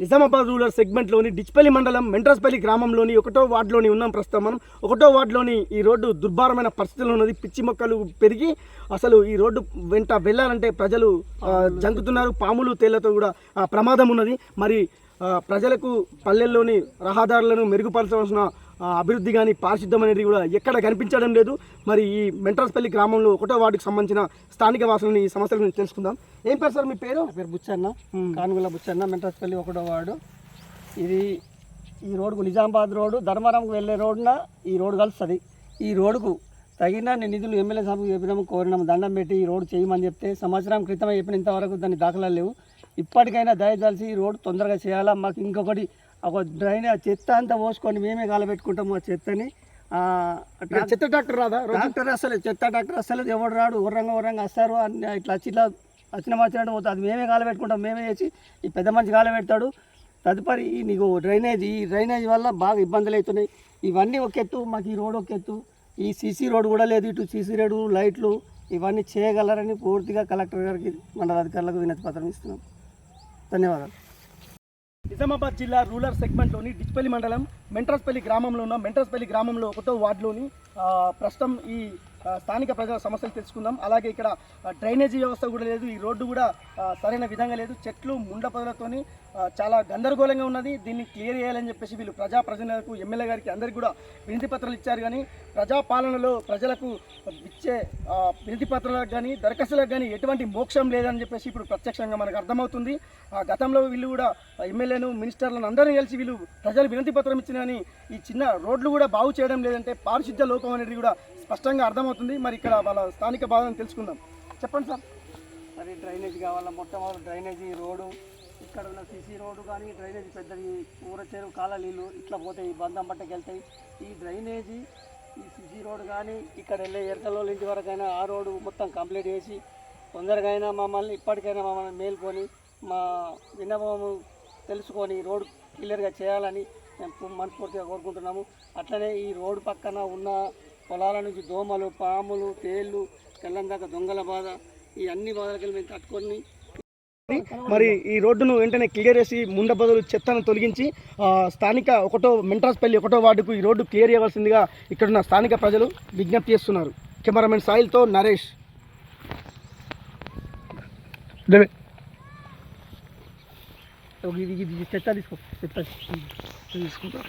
Nizamabad rural సెగ్మెంట్లోని Dichpalli మండలం మెంట్రస్పల్లి గ్రామంలోని ఒకటో వార్డులోని ఉన్నాం ప్రస్తుతం మనం. ఒకటో వార్డులోని ఈ రోడ్డు దుర్భారమైన పరిస్థితుల్లో ఉన్నది. పిచ్చి మొక్కలు పెరిగి అసలు ఈ రోడ్డు వెంట వెళ్ళాలంటే ప్రజలు జంకుతున్నారు. పాములు తేళ్ళతో కూడా ప్రమాదం ఉన్నది. మరి ప్రజలకు పల్లెల్లోని రహదారులను మెరుగుపరచవలసిన అభివృద్ధి కానీ పారిశుద్ధం అనేది కూడా ఎక్కడ కనిపించడం లేదు. మరి ఈ మెంట్రస్పల్లి గ్రామంలో ఒకటో వార్డుకు సంబంధించిన స్థానిక వాసులని ఈ సమస్యల గురించి తెలుసుకుందాం. ఏం పేరు సార్ మీ పేరు? పేరు బుచ్చన్న. కానుగుల బుచ్చన్న మెంటస్పల్లి ఒకటో వార్డు. ఇది ఈ రోడ్డుకు నిజామాబాద్ రోడ్డు ధర్మవరంకు వెళ్ళే రోడ్డున ఈ రోడ్డు కలుస్తుంది. ఈ రోడ్డుకు తగిన నిధులు ఎమ్మెల్యే సభకు చెప్పినాము కోరినాము దండం పెట్టి ఈ రోడ్డు చేయమని చెప్తే సంవత్సరం క్రితమే చెప్పిన ఇంతవరకు దాని దాఖలాలు లేవు. ఇప్పటికైనా దయచేసి ఈ రోడ్డు తొందరగా చేయాలా? మాకు ఇంకొకటి ఒక డ్రైన్ ఆ చెత్త అంతా పోసుకొని మేమే కాలబెట్టుకుంటాము ఆ చెత్తని. చెత్త ట్రాక్టర్ రాదా? డాక్టర్ అసలు చెత్త డాక్టర్ అసలు ఎవడు రాడు ఉర్రంగా ఉర్రంగా వస్తారు అన్ని ఇట్లా వచ్చి ఇట్లా వచ్చిన వచ్చినట్టు పోతుంది అది మేమే కాలబెట్టుకుంటాం మేమే చేసి ఈ పెద్ద మనిషి కాలబెడతాడు తదుపరి ఈ నీకు డ్రైనేజ్ ఈ డ్రైనేజ్ వల్ల బాగా ఇబ్బందులు అవుతున్నాయి. ఇవన్నీ ఒక ఎత్తు మాకు ఈ రోడ్ ఒక ఎత్తు. ఈ సీసీ రోడ్ కూడా లేదు ఇటు సీసీ రోడ్డు లైట్లు ఇవన్నీ చేయగలరని పూర్తిగా కలెక్టర్ గారికి మండల అధికారులకు వినతి పత్రం ఇస్తున్నాం. ధన్యవాదాలు. నిజామాబాద్ జిల్లా రూరల్ సెగ్మెంట్లోని డిచ్పల్లి మండలం మెంట్రస్పల్లి గ్రామంలో ఉన్న మెంట్రస్పల్లి గ్రామంలో ఒకటో వార్డులోని ప్రస్తుతం ఈ స్థానిక ప్రజల సమస్యలు తెలుసుకుందాం. అలాగే ఇక్కడ డ్రైనేజీ వ్యవస్థ కూడా లేదు. ఈ రోడ్డు కూడా సరైన విధంగా లేదు. చెట్లు ముండ పొదలతోని చాలా గందరగోళంగా ఉన్నది. దీన్ని క్లియర్ చేయాలని చెప్పేసి వీళ్ళు ప్రజా ప్రజలకు ఎమ్మెల్యే గారికి అందరికీ కూడా వినతి పత్రాలు ఇచ్చారు. కానీ ప్రజాపాలనలో ప్రజలకు ఇచ్చే వినతి పత్రాలకు కానీ దరఖాస్తులకు కానీ ఎటువంటి మోక్షం లేదని చెప్పేసి ఇప్పుడు ప్రత్యక్షంగా మనకు అర్థమవుతుంది. ఆ గతంలో వీళ్ళు కూడా ఎమ్మెల్యేను మినిస్టర్లను అందరినీ కలిసి వీళ్ళు ప్రజలు వినతి పత్రం ఇచ్చిన కానీ ఈ చిన్న రోడ్లు కూడా బాగు చేయడం లేదంటే పారిశుద్ధ లోపం అనేది కూడా స్పష్టంగా అర్థమవుతుంది. మరి ఇక్కడ వాళ్ళ స్థానిక బాధను తెలుసుకుందాం. చెప్పండి సార్. మరి డ్రైనేజ్ కావాలా? మొట్టమొదటి డ్రైనేజీ రోడ్డు. ఇక్కడ ఉన్న సీసీ రోడ్డు కానీ డ్రైనేజీ పెద్దది ఊర చెరువు కాల నీళ్ళు ఇట్లా పోతాయి బంధం పట్టకి వెళ్తాయి ఈ డ్రైనేజీ ఈ సిసి రోడ్డు కానీ ఇక్కడ వెళ్ళే ఎరకలోళ్ళ ఇంటి వరకైనా ఆ రోడ్డు మొత్తం కంప్లీట్ చేసి తొందరగా అయినా మమ్మల్ని ఇప్పటికైనా మమ్మల్ని మేల్కొని మా విన్నపము తెలుసుకొని రోడ్డు క్లియర్గా చేయాలని మేము మనస్ఫూర్తిగా కోరుకుంటున్నాము. అట్లనే ఈ రోడ్డు పక్కన ఉన్న పొలాల నుంచి దోమలు పాములు తేళ్ళు తెల్లం దాకా దొంగల బాధ ఈ అన్ని బాధలకి మేము తట్టుకొని మరి ఈ రోడ్డును వెంటనే క్లియర్ చేసి ముండ బదులు చెత్తను తొలగించి ఆ, స్థానిక ఒకటో మెంట్రాస్పల్లి ఒకటో వార్డుకు ఈ రోడ్డు క్లియర్ చేయవలసిందిగా ఇక్కడున్న స్థానిక ప్రజలు విజ్ఞప్తి చేస్తున్నారు. కెమెరామెన్ సాయిల్తో నరేష్. చెత్త తీసుకో చెత్త తీసుకుంటా